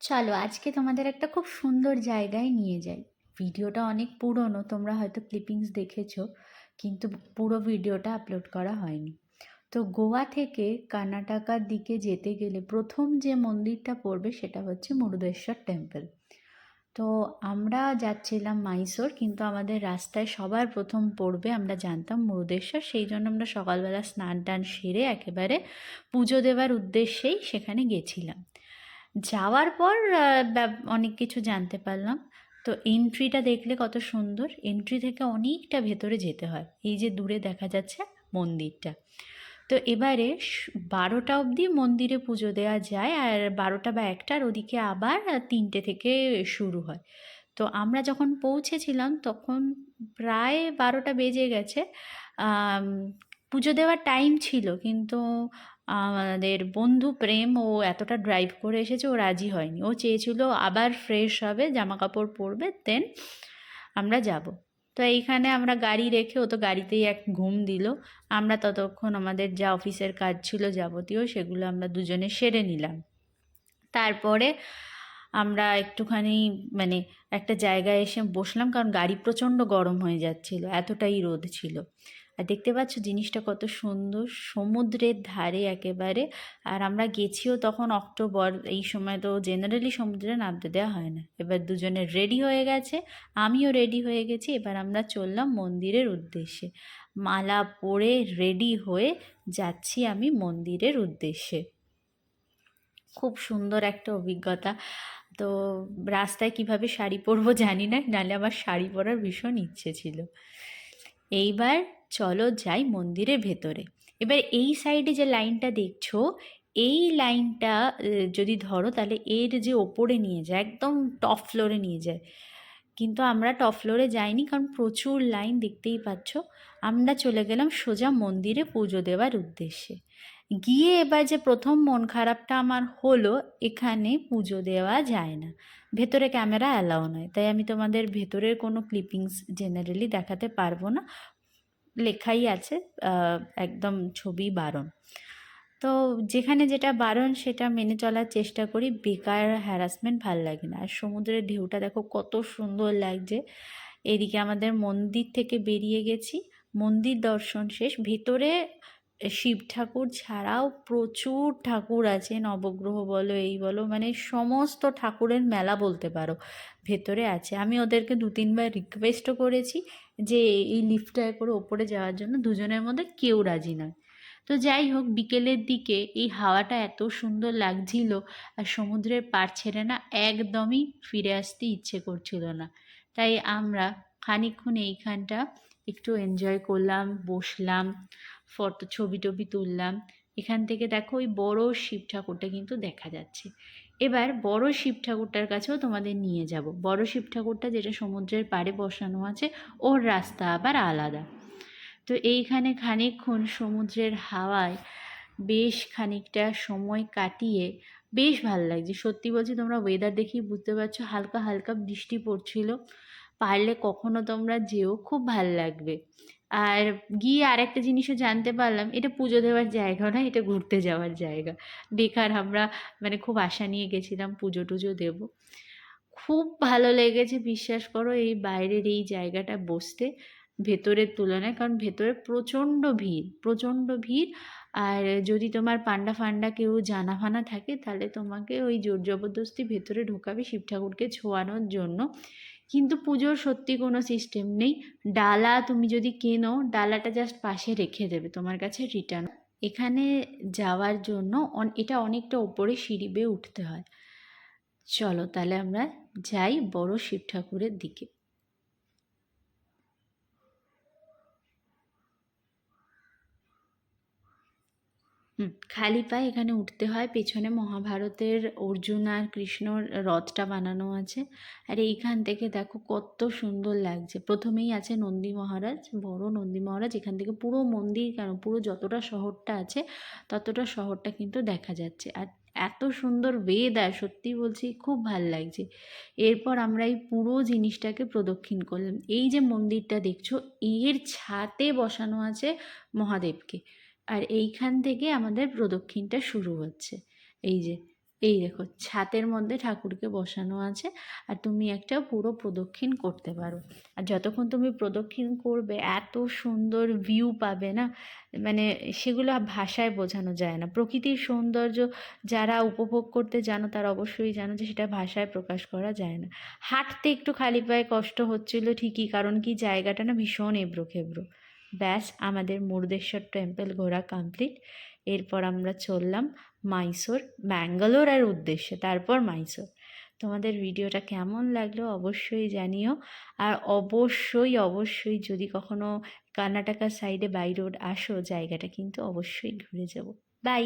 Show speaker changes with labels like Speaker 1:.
Speaker 1: চলো আজকে তোমাদের একটা খুব সুন্দর জায়গায় নিয়ে যাই। ভিডিওটা অনেক পুরনো, তোমরা হয়তো ক্লিপিংস দেখেছ, কিন্তু পুরো ভিডিওটা আপলোড করা হয়নি। তো গোয়া থেকে কর্ণাটকার দিকে যেতে গেলে প্রথম যে মন্দিরটা পড়বে সেটা হচ্ছে মুরুদেশ্বর টেম্পল তো আমরা যাচ্ছিলাম মাইসোর কিন্তু আমাদের রাস্তায় সবার প্রথম পড়বে আমরা জানতাম মুরুদেশ্বর, সেই জন্য আমরা সকালবেলা স্নান টান সেরে একেবারে পুজো দেওয়ার উদ্দেশ্যেই সেখানে গেছিলাম। যাওয়ার পর অনেক কিছু জানতে পারলাম। তো এন্ট্রিটা দেখলে কত সুন্দর। এন্ট্রি থেকে অনেকটা ভেতরে যেতে হয়। এই যে দূরে দেখা যাচ্ছে মন্দিরটা। তো এবারে বারোটা অবধি মন্দিরে পুজো দেওয়া যায় আর বারোটা বা একটার ওদিকে আবার তিনটে থেকে শুরু হয়। তো আমরা যখন পৌঁছেছিলাম তখন প্রায় বারোটা বেজে গেছে। পুজো দেওয়ার টাইম ছিল, কিন্তু আমাদের বন্ধু প্রেম ও এতটা ড্রাইভ করে এসেছে, ও রাজি হয়নি। ও চেয়েছিল আবার ফ্রেশ হবে জামা কাপড় পরবে দেন আমরা যাব। তো এইখানে আমরা গাড়ি রেখে, ও তো গাড়িতেই এক ঘুম দিল। আমরা ততক্ষণ আমাদের যা অফিসের কাজ ছিল যাবতীয়, সেগুলো আমরা দুজনে সেরে নিলাম। তারপরে আমরা একটুখানি মানে একটা জায়গায় এসে বসলাম, কারণ গাড়ি প্রচণ্ড গরম হয়ে যাচ্ছিল, এতটাই রোদ ছিল। আর দেখতে পাচ্ছ জিনিসটা কত সুন্দর, সমুদ্রের ধারে একেবারে। আর আমরা গেছিও তখন অক্টোবর, এই সময় তো জেনারেলি সমুদ্রে নামতে দেওয়া হয় না। এবার দুজনে রেডি হয়ে গেছে, আমিও রেডি হয়ে গেছি, এবার আমরা চললাম মন্দিরের উদ্দেশ্যে। মালা পরে রেডি হয়ে যাচ্ছি আমি মন্দিরের উদ্দেশ্যে। খুব সুন্দর একটা অভিজ্ঞতা। তো রাস্তায় কীভাবে শাড়ি পরবো জানি না, নাহলে আমার শাড়ি পরার ভীষণ ইচ্ছে ছিল। এইবার চলো যাই মন্দিরের ভেতরে। এবার এই সাইডে যে লাইনটা দেখছ, এই লাইনটা যদি ধরো তাহলে এর যে ওপরে নিয়ে যায়, একদম টপ ফ্লোরে নিয়ে যায়। কিন্তু আমরা টপ ফ্লোরে যাইনি কারণ প্রচুর লাইন দেখতেই পাচ্ছ। আমরা চলে গেলাম সোজা মন্দিরে পুজো দেওয়ার উদ্দেশ্যে। গিয়ে এবার যে প্রথম মন খারাপটা আমার হলো, এখানে পুজো দেওয়া যায় না। ভেতরে ক্যামেরা অ্যালাউ নয়। তাই আমি তোমাদের ভেতরের কোনো ক্লিপিংস জেনারেলি দেখাতে পারব না। লেখাই আছে একদম ছবি বারণ। তো যেখানে যেটা বারণ সেটা মেনে চলার চেষ্টা করি, বেকার হ্যারাসমেন্ট ভালো লাগে না। আর সমুদ্রের ঢেউটা দেখো কত সুন্দর লাগছে। এদিকে আমাদের মন্দির থেকে বেরিয়ে গেছি, মন্দির দর্শন শেষ, ভেতরে শিব ঠাকুর ছাড়াও প্রচুর ঠাকুর আছে, নবগ্রহ বলো, এই বলো মানে সমস্ত ঠাকুরের মেলা বলতে পারো, ভেতরে আছে। আমি ওদেরকে দু তিনবার রিকোয়েস্টও করেছি যে এই লিফটটায় করে ওপরে যাওয়ার জন্য, দুজনের মধ্যে কেউ রাজি নয়। তো যাই হোক, বিকেলের দিকে এই হাওয়াটা এত সুন্দর লাগছিল আর সমুদ্রের পার ছেড়ে না একদমই ফিরে আসতে ইচ্ছে করছিল না। তাই আমরা খানিকক্ষণ এইখানটা একটু এনজয় করলাম, বসলাম। ফটো ছবি টবি তুললাম। এখান থেকে দেখো ওই বড় শিব ঠাকুরটা কিন্তু দেখা যাচ্ছে। এবার বড় শিব ঠাকুরটার কাছেও তোমাদের নিয়ে যাব। বড় শিব ঠাকুরটা যেটা সমুদ্রের পাড়ে বসানো আছে, ওর রাস্তা আবার আলাদা। তো এইখানে খানিকক্ষণ সমুদ্রের হাওয়ায় বেশ খানিকটা সময় কাটিয়ে বেশ ভালো লাগছে। সত্যি বলছি, তোমরা ওয়েদার দেখেই বুঝতে পারছ, হালকা হালকা বৃষ্টি পড়ছিল। পারলে কখনো তোমরা যেও, খুব ভালো লাগবে। আর গিয়ে আরেকটা জিনিসও জানতে পারলাম, এটা পুজো দেওয়ার জায়গা না এটা ঘুরতে যাওয়ার জায়গা। বেকার আমরা মানে খুব আশা নিয়ে গেছিলাম পুজো টুজো দেবো। খুব ভালো লেগেছে, বিশ্বাস করো, এই বাইরের এই জায়গাটা বসতে, ভেতরের তুলনায়, কারণ ভেতরে প্রচণ্ড ভিড় প্রচণ্ড ভিড়। আর যদি তোমার পান্ডা ফান্ডা কেউ জানা ফানা থাকে, তাহলে তোমাকে ওই জোর জবরদস্তি ভেতরে ঢোকাবে শিব ঠাকুরকে ছোঁয়ানোর জন্য। কিন্তু পুজোর সত্যি কোনো সিস্টেম নেই। ডালা তুমি যদি কেনো, ডালাটা জাস্ট পাশে রেখে দেবে, তোমার কাছে রিটার্ন এখানে যাওয়ার জন্য এটা অনেকটা ওপরে সিঁড়ি বেয়ে উঠতে হয়। চলো তাহলে আমরা যাই বড় শিব ঠাকুরের দিকে। খালি পায়ে এখানে উঠতে হয়। পেছনে মহাভারতের অর্জুন আর কৃষ্ণর রথটা বানানো আছে। আর এইখান থেকে দেখো কত সুন্দর লাগছে। প্রথমেই আছে নন্দী মহারাজ, বড় নন্দী মহারাজ। এখান থেকে পুরো মন্দির কেন, পুরো যতটা শহরটা আছে, ততটা শহরটা কিন্তু দেখা যাচ্ছে। আর এত সুন্দর ওয়েদার সত্যি বলছি, খুব ভালো লাগছে। এরপর আমরা এই পুরো জিনিসটাকে প্রদক্ষিণ করলাম। এই যে মন্দিরটা দেখছ, এর ছাতে বসানো আছে মহাদেবকে। আর এইখান থেকে আমাদের প্রদক্ষিণটা শুরু হচ্ছে। এই যে, এই দেখো, ছাতের মধ্যে ঠাকুরকে বসানো আছে আর তুমি একটা পুরো প্রদক্ষিণ করতে পারো। আর যতক্ষণ তুমি প্রদক্ষিণ করবে, এত সুন্দর ভিউ পাবে না? মানে সেগুলো ভাষায় বোঝানো যায় না। প্রকৃতির সৌন্দর্য যারা উপভোগ করতে জানো, তারা অবশ্যই জানো যে সেটা ভাষায় প্রকাশ করা যায় না। হাঁটতে একটু খালি পায়ে কষ্ট হচ্ছিল ঠিকই, কারণ কি জায়গাটা না ভীষণ এবড়ো খেবড়ো ব্যাস, আমাদের মুরদেশ্বর টেম্পল ঘোরা কমপ্লিট এরপর আমরা চললাম মাইসোর ব্যাঙ্গালোরের উদ্দেশ্যে, তারপর মাইসোর তোমাদের ভিডিওটা কেমন লাগল অবশ্যই জানিও। আর অবশ্যই অবশ্যই যদি কখনো কর্ণাটকার সাইডে বাই রোড আসো, জায়গাটা কিন্তু অবশ্যই ঘুরে যাব। বাই